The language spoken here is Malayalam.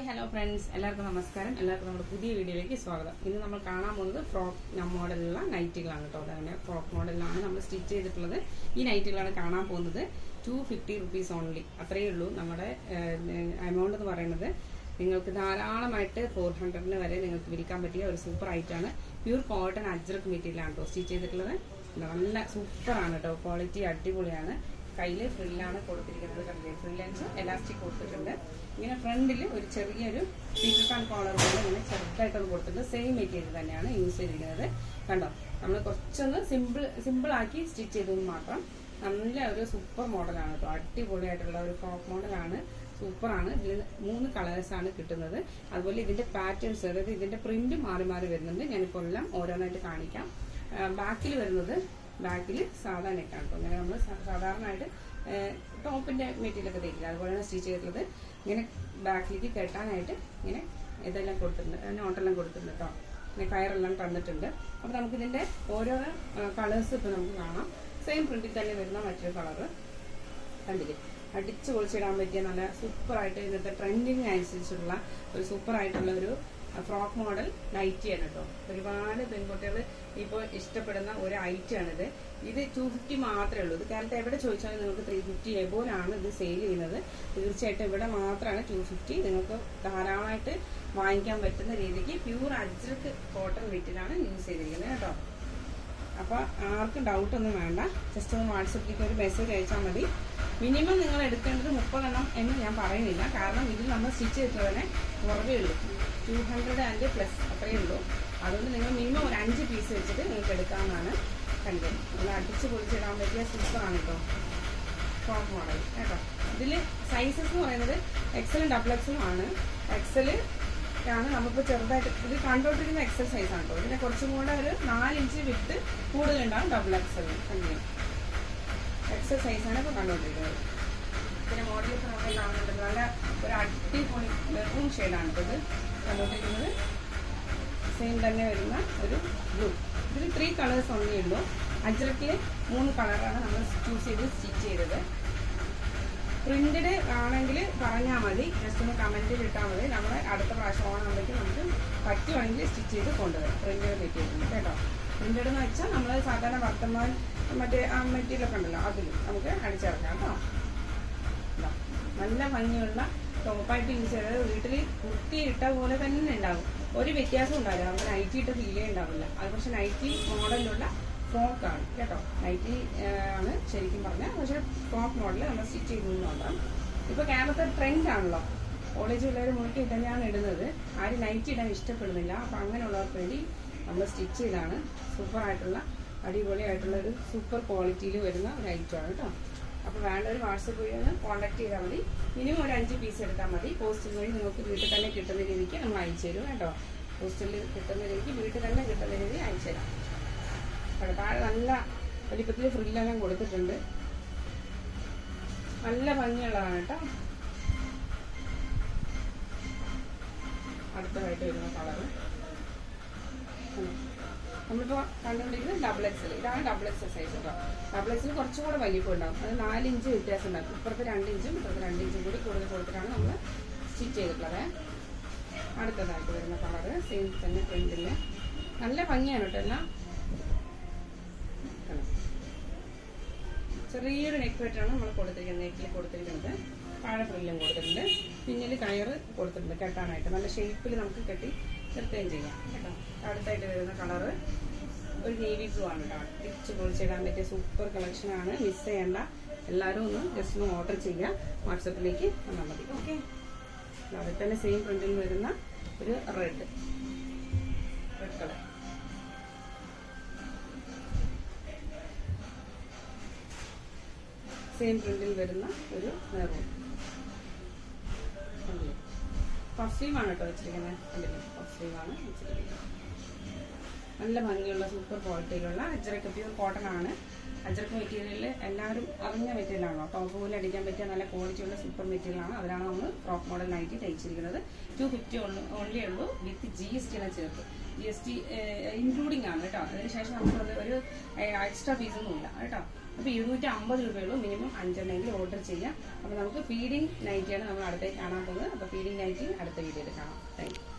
ഹായ് ഹലോ ഫ്രണ്ട്സ് എല്ലാവർക്കും നമസ്കാരം. എല്ലാവർക്കും നമ്മുടെ പുതിയ വീഡിയോയിലേക്ക് സ്വാഗതം. ഇന്ന് നമ്മൾ കാണാൻ പോകുന്നത് ഫ്രോക്ക് മോഡലിലുള്ള നൈറ്റുകളാണ് കേട്ടോ. അതങ്ങനെ ഫ്രോക്ക് മോഡലിലാണ് നമ്മൾ സ്റ്റിച്ച് ചെയ്തിട്ടുള്ളത്. ഈ നൈറ്റുകളാണ് കാണാൻ പോകുന്നത്. ടു ഫിഫ്റ്റി റുപ്പീസ് ഓൺലി അത്രയേ ഉള്ളൂ നമ്മുടെ എമൗണ്ട് എന്ന് പറയുന്നത്. നിങ്ങൾക്ക് ധാരാളമായിട്ട് ഫോർ ഹൺഡ്രഡിന് വരെ നിങ്ങൾക്ക് വിൽക്കാൻ പറ്റിയ ഒരു സൂപ്പർ ഐറ്റാണ് പ്യൂർ കോട്ടൺ അജ്രക് മെറ്റീരിയലാണ് കേട്ടോ സ്റ്റിച്ച് ചെയ്തിട്ടുള്ളത്. നല്ല സൂപ്പറാണ് കേട്ടോ. ക്വാളിറ്റി അടിപൊളിയാണ്. കയ്യിൽ ഫ്രില്ലാണ് കൊടുത്തിരിക്കുന്നത് കണ്ടില്ലേ? ഫ്രില്ലൻസ് എലാസ്റ്റിക് കൊടുത്തിട്ടുണ്ട്. ഇങ്ങനെ ഫ്രണ്ടിൽ ഒരു ചെറിയൊരു പീറ്റർ പാൻ കോളർ പോലെ ഇങ്ങനെ ചെറുതായിട്ടൊന്ന് കൊടുത്തിട്ടുണ്ട്. സെയിം മെറ്റീരിയൽ തന്നെയാണ് യൂസ് ചെയ്തിരിക്കുന്നത്. കണ്ടോ? നമ്മൾ കുറച്ചൊന്ന് സിമ്പിൾ ആക്കി സ്റ്റിച്ച് ചെയ്തത് മാത്രം നല്ല ഒരു സൂപ്പർ മോഡലാണ് കേട്ടോ. അടിപൊളിയായിട്ടുള്ള ഒരു ഫ്രോക്ക് മോഡലാണ് സൂപ്പറാണ് ഇതിൽ മൂന്ന് കളേഴ്സാണ് കിട്ടുന്നത്. അതുപോലെ ഇതിന്റെ പാറ്റേൺസ് അതായത് ഇതിന്റെ പ്രിന്റ് മാറി മാറി വരുന്നുണ്ട്. ഞാനിപ്പോൾ എല്ലാം ഓരോന്നായിട്ട് കാണിക്കാം. ബാക്കിൽ വരുന്നത് ബാക്കിൽ സാധാ നെക്കാണ് കേട്ടോ. അങ്ങനെ നമ്മൾ സാധാരണയായിട്ട് ടോപ്പിന്റെ മെറ്റീരിയൽ ഒക്കെ അതുപോലെ തന്നെ സ്റ്റിച്ച് ചെയ്തിട്ടുള്ളത് ഇങ്ങനെ ബാക്കിലേക്ക് കെട്ടാനായിട്ട് ഇങ്ങനെ ഇതെല്ലാം കൊടുത്തിട്ടുണ്ട്. നോട്ടെല്ലാം കൊടുത്തിട്ടുണ്ട് കേട്ടോ. ഇങ്ങനെ കയറെല്ലാം തന്നിട്ടുണ്ട്. അപ്പോൾ നമുക്കിതിന്റെ ഓരോ കളേഴ്സ് ഇപ്പോൾ നമുക്ക് കാണാം. സെയിം പ്രിന്റിൽ തന്നെ വരുന്ന മറ്റൊരു കളർ കണ്ടില്ലേ? അടിച്ചു പൊളിച്ചിടാൻ പറ്റിയ നല്ല സൂപ്പറായിട്ട് ഇന്നത്തെ ട്രെൻഡിങ് അനുസരിച്ചുള്ള ഒരു സൂപ്പറായിട്ടുള്ള ഒരു ഫ്രോക്ക് മോഡൽ നൈറ്റിയാണ് കേട്ടോ ഒരുപാട് പെൺകുട്ടികൾ ഇപ്പോൾ ഇഷ്ടപ്പെടുന്ന ഒരു ഐറ്റാണിത് ഇത് ടു ഫിഫ്റ്റി മാത്രമേ ഉള്ളൂ. ഇത് കാരണം എവിടെ ചോദിച്ചാലും നിങ്ങൾക്ക് ത്രീ ഫിഫ്റ്റി എബോലാണ് ഇത് സെയിൽ ചെയ്യുന്നത്. തീർച്ചയായിട്ടും ഇവിടെ മാത്രമാണ് ടു ഫിഫ്റ്റി നിങ്ങൾക്ക് ധാരാളമായിട്ട് വാങ്ങിക്കാൻ പറ്റുന്ന രീതിക്ക് പ്യൂർ അജ്രക്ക് കോട്ടൺ വെറ്റിലാണ് യൂസ് ചെയ്തിരിക്കുന്നത് കേട്ടോ. അപ്പൊ ആർക്കും ഡൗട്ട് ഒന്നും വേണ്ട. ജസ്റ്റ് ഒന്ന് വാട്സപ്പിലേക്ക് ഒരു മെസ്സേജ് അയച്ചാൽ മതി. മിനിമം നിങ്ങൾ എടുക്കേണ്ടത് മുപ്പതെണ്ണം എന്ന് ഞാൻ പറയുന്നില്ല. കാരണം ഇതിൽ നമ്മൾ സ്റ്റിച്ച് ചെയ്തതിനെ കുറവേ ഉള്ളൂ. ടു ഹൺഡ്രഡ് ആൻഡ് പ്ലസ് അത്രയേ ഉള്ളൂ. അതുകൊണ്ട് നിങ്ങൾ മിനിമം ഒരു അഞ്ച് പീസ് വെച്ചിട്ട് നിങ്ങൾക്ക് എടുക്കാമെന്നാണ് കണ്ടത്. നമ്മൾ അടിച്ച് പൊളിച്ചിടാൻ പറ്റിയ സൂപ്പറാണ് കേട്ടോ ഫ്രോക്ക് മോഡൽ കേട്ടോ. ഇതിൽ സൈസസ് എന്ന് പറയുന്നത് എക്സലും ഡബിൾ എക്സലും ആണ്. എക്സൽ ആണ് നമുക്ക് ചെറുതായിട്ട് ഇത് കണ്ടോണ്ടിരിക്കുന്ന എക്സസൈസ് ആണ് കേട്ടോ ഇതിനെ കുറച്ചും കൂടെ ഒരു നാലിഞ്ച് വിട്ട് കൂടുതലുണ്ടാവും ഡബിൾ എക്സൽ അങ്ങനെ. എക്സസൈസ് ആണ് ഇപ്പോൾ കണ്ടുകൊണ്ടിരിക്കുന്നത് പിന്നെ മോഡൽ ഇപ്പോൾ നമ്മൾ കാണുന്നുണ്ട്. നല്ല ഒരു അടിപൊളി മെറൂൺ ഷെയ്ഡാണ് ഇത്. കണ്ടോണ്ടിരിക്കുന്നത്. സെയിം തന്നെ വരുന്ന ഒരു ബ്ലൂ ഇതിൽ ത്രീ കളേഴ്സ് ഒന്നേ ഉള്ളൂ. അജ്രക്കിൽ മൂന്ന് കളറാണ് നമ്മൾ ചൂസ് ചെയ്ത് സ്റ്റിച്ച് ചെയ്തത്. പ്രിന്റഡ് ആണെങ്കിൽ പറഞ്ഞാൽ മതി. ജസ്റ്റ് ഒന്ന് കമന്റിൽ ഇട്ടാൽ മതി. നമ്മുടെ അടുത്ത പറ്റുവാണെങ്കിൽ സ്റ്റിച്ച് ചെയ്ത് കൊണ്ടുവരാം. പ്രിന്റഡ് മെറ്റീരിയൽ കേട്ടോ. പ്രിന്റഡ് എന്ന് വെച്ചാൽ നമ്മൾ സാധാരണ വർത്തമാൻ മറ്റേ ആ മെറ്റീരിയൽ ഒക്കെ ഉണ്ടല്ലോ അതിൽ നമുക്ക് അടിച്ചിറക്കാം കേട്ടോ. നല്ല ഭംഗിയുള്ള ടോപ്പായിട്ട് യൂസ് ചെയ്തത് വീട്ടിൽ കുത്തി ഇട്ട പോലെ തന്നെ ഉണ്ടാവും. ഒരു വ്യത്യാസം ഉണ്ടാവില്ല നമുക്ക് നൈറ്റി ഇട്ട് ഫീലേ ഉണ്ടാവില്ല. അത് പക്ഷെ നൈറ്റി മോഡലിലുള്ള ഫ്രോക്കാണ് കേട്ടോ. നൈറ്റി ആണ് ശരിക്കും പറഞ്ഞാൽ പക്ഷെ ഫ്രോക്ക് മോഡൽ നമ്മൾ സ്റ്റിച്ച് ചെയ്തു നോക്കാം ഇപ്പൊ കേരളത്തെ ട്രെൻഡ് ആണല്ലോ. കോളേജ് പിള്ളേർ മുഴുക്കി തന്നെയാണ് ഇടുന്നത്. ആരും നൈറ്റ് ഇടാൻ ഇഷ്ടപ്പെടുന്നില്ല. അപ്പം അങ്ങനെയുള്ളവർക്ക് വേണ്ടി നമ്മൾ സ്റ്റിച്ച് ചെയ്താണ്. സൂപ്പർ ആയിട്ടുള്ള അടിപൊളിയായിട്ടുള്ള ഒരു സൂപ്പർ ക്വാളിറ്റിയിൽ വരുന്ന ഒരു ഐറ്റമാണ് കേട്ടോ അപ്പോൾ വേണ്ട ഒരു വാട്സപ്പ് വഴി ഒന്ന് കോൺടാക്ട് ചെയ്താൽ മതി. മിനിമം ഒരു അഞ്ച് പീസ് എടുത്താൽ മതി. പോസ്റ്റിൽ വഴി നിങ്ങൾക്ക് വീട്ടിൽ തന്നെ കിട്ടുന്ന രീതിക്ക് നമ്മൾ അയച്ചു തരും കേട്ടോ. പോസ്റ്റിൽ കിട്ടുന്ന രീതിക്ക് വീട്ടിൽ തന്നെ കിട്ടുന്ന രീതി അയച്ചു തരാം. അവിടെ താഴെ നല്ല വലിപ്പത്തിൽ ഫ്രില്ലെല്ലാം കൊടുത്തിട്ടുണ്ട്. നല്ല ഭംഗിയുള്ളതാണ് കേട്ടോ അടുത്തതായിട്ട് വരുന്ന കളറ് നമ്മളിപ്പോ കണ്ടുകൊണ്ടിരിക്കുന്നത് ഡബിൾ എക്സൽ ഇതാണ് ഡബിൾ എക്സൽ സൈസ് കേട്ടോ ഡബിൾ എക്സൽ കുറച്ചും കൂടെ വലിപ്പം ഉണ്ടാവും അത് നാല് ഇഞ്ച് വ്യത്യാസം ഉണ്ടാവും ഇപ്പുറത്ത് രണ്ട് ഇഞ്ചും ഇപ്പുറത്ത് രണ്ട് ഇഞ്ചും കൂടി കൂടുതൽ കൊടുത്തിട്ടാണ് നമ്മൾ സ്റ്റിച്ച് ചെയ്തിട്ടുള്ളത്. അടുത്തതായിട്ട് വരുന്ന കളറ് സെയിം തന്നെ പ്രിന്റിൽ നല്ല ഭംഗിയാണ് കേട്ടോ ചെറിയൊരു നെക്ക് വെട്ടാണ് നമ്മൾ കൊടുത്തിരിക്കുന്നത് നെക്കിൽ കൊടുത്തിരിക്കുന്നത്. താഴെ ഫ്രില്ലും കൊടുത്തിട്ടുണ്ട്. പിന്നിൽ കയറ് കൊടുത്തിട്ടുണ്ട് കെട്ടാനായിട്ട്. നല്ല ഷേപ്പിൽ നമുക്ക് കെട്ടി നിർത്തുകയും ചെയ്യാം കേട്ടോ. അടുത്തായിട്ട് വരുന്ന കളറ് ഒരു നേവി ബ്ലൂ ആണ് കേട്ടോ. തിരിച്ച് പൊളിച്ചിടാൻ പറ്റിയ സൂപ്പർ കളക്ഷനാണ് മിസ് ചെയ്യേണ്ട. എല്ലാവരും ഒന്ന് ജസ്റ്റ് ഒന്ന് ഓർഡർ ചെയ്യുക. വാട്സപ്പിലേക്ക് വന്നാൽ മതി. ഓക്കെ അതിൽ തന്നെ സെയിം പ്രിന്റിൽ വരുന്ന ഒരു റെഡ് റെഡ് കളർ. സെയിം പ്രിന്റിൽ വരുന്ന ഒരു മെറൂൺ പഫ് ആണ് കേട്ടോ വെച്ചിരിക്കുന്നത്. കണ്ടില്ലേ? പഫ് സ്ലീവാണ് വെച്ചിരിക്കുന്നത്. നല്ല ഭംഗിയുള്ള സൂപ്പർ ക്വാളിറ്റിയിലുള്ള അജ്രക്ക് പ്യൂർ കോട്ടൺ ആണ്. അജ്രക്ക് മെറ്റീരിയലിൽ എല്ലാവരും അറിഞ്ഞ മെറ്റീരിയലാണോ ടോപ്പ് പോലെ അടിക്കാൻ പറ്റിയ നല്ല ക്വാളിറ്റിയുള്ള സൂപ്പർ മെറ്റീരിയലാണ് അതിലാണ് നമ്മൾ ഫ്രോക്ക് മോഡൽ നൈറ്റി തയ്ച്ചിരിക്കുന്നത്. ടു ഫിഫ്റ്റി ഓൺലി ഉള്ളൂ വിത്ത് ജി എസ് ടിനെ ചേർത്ത്. ജി എസ് ടി ഇൻക്ലൂഡിംഗ് ആണ് കേട്ടോ. അതിനുശേഷം നമുക്ക് ഒരു എക്സ്ട്രാ ഫീസൊന്നും ഇല്ല കേട്ടോ. അപ്പോൾ ഇരുന്നൂറ്റി അമ്പത് രൂപയുള്ളൂ മിനിമം അഞ്ചെണ്ണെങ്കിൽ ഓർഡർ ചെയ്യാം. അപ്പോൾ നമുക്ക് ഫീഡിംഗ് നൈറ്റിയാണ് നമ്മൾ അടുത്തേക്ക് കാണാൻ പോകുന്നത്. അപ്പോൾ ഫീഡിംഗ് നൈറ്റി അടുത്ത വീഡിയോയിൽ കാണാം. താങ്ക്